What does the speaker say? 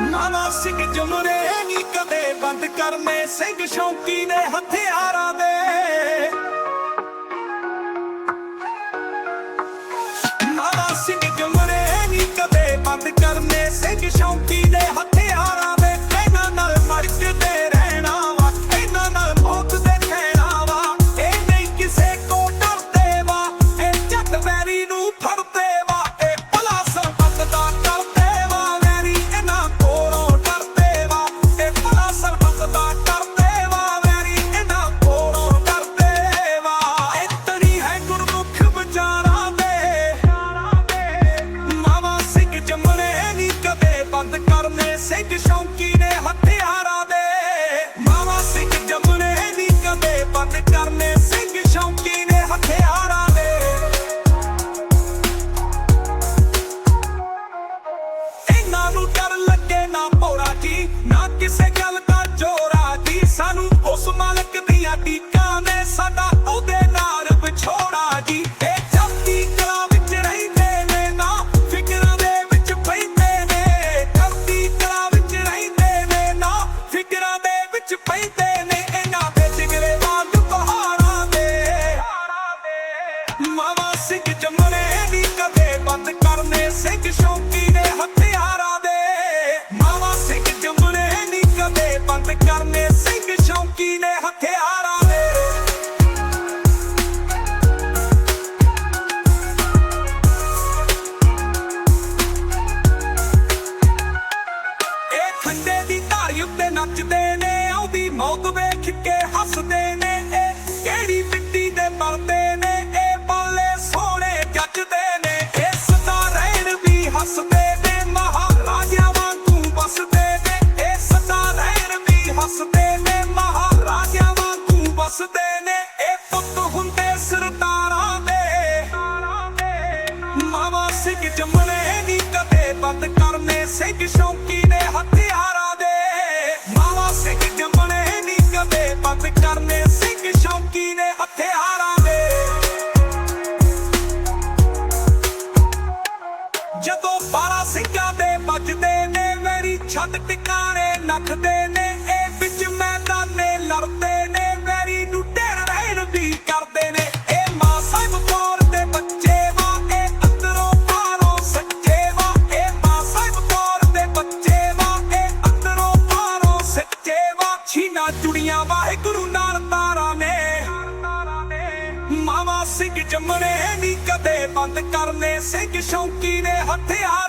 ਮਾਵਾ ਸਿੰਘ ਜਮਰੇ ਨੀ ਕਦੇ ਬੰਦ ਕਰਨੇ ਸਿੰਘ ਸ਼ੌਂਕੀ ਨੇ ਹਥਿਆਰਾਂ ਦੇ। ਮਾਵਾ ਸਿੰਘ ਜਮਰੇ ਨੀ ਕਦੇ ਬੰਦ ਕਰਨੇ ਸਿੰਘ ਸ਼ੌਂਕੀ que cê quer ਨੱਚਦੇ ਨੇ ਆਉਂਦੀ ਮੌਤ ਵੇਖ ਕੇ ਹੱਸਦੇ ਨੇ। ਇਹ ਕਿਹੜੀ ਮਿੱਟੀ ਦੇ ਮਰਦੇ ਨੇ? ਇਹ ਬੱਲੇ ਸੋਹਣੇ ਜੱਜਦੇ ਨੇ। ਇਹ ਸਦਾ ਰਹਿਣ ਵੀ ਹੱਸਦੇ ਨੇ, ਮਹਾਰਾਜਿਆਂ ਵਾਂਗੂ ਬਸਦੇ ਨੇ। ਇਹ ਸਦਾ ਰਹਿਣ ਵੀ ਹੱਸਦੇ ਨੇ, ਮਹਾਰਾਜਿਆਂ ਵਾਂਗੂ ਬਸਦੇ ਨੇ। ਇਹ ਪੁੱਤ ਹੁੰਦੇ ਸਰਦਾਰਾਂ ਦੇ। ਮਾਵਾ ਸਿੱਖ ਜੰਮਣੇ ਨਹੀਂ ਕਦੇ ਬੰਦ ਕਰਨੇ। ਸਿੱਖ ਸ਼ੌਂਕੀ ਕਦੇ ਕਰਨੇ ਸਿੰਘ ਸ਼ੌਂਕੀ ਨੇ ਹਥਿਆਰਾਂ ਦੇ। ਜਦੋਂ ਬਾਰਾ ਸਿੰਘਾਂ ਦੇ ਵੱਜਦੇ ਨੇ, ਮੇਰੀ ਛੱਤ ਟਿਕਾਣੇ ਨੱਠਦੇ ਨੇ। ਮਾਵਾ ਸਿੰਘ ਜੰਮਣੇ ਨਹੀਂ ਕਦੇ ਬੰਦ ਕਰਨੇ ਸਿੰਘ ਸ਼ੌਂਕੀ ਨੇ ਹਥਿਆਰਾਂ।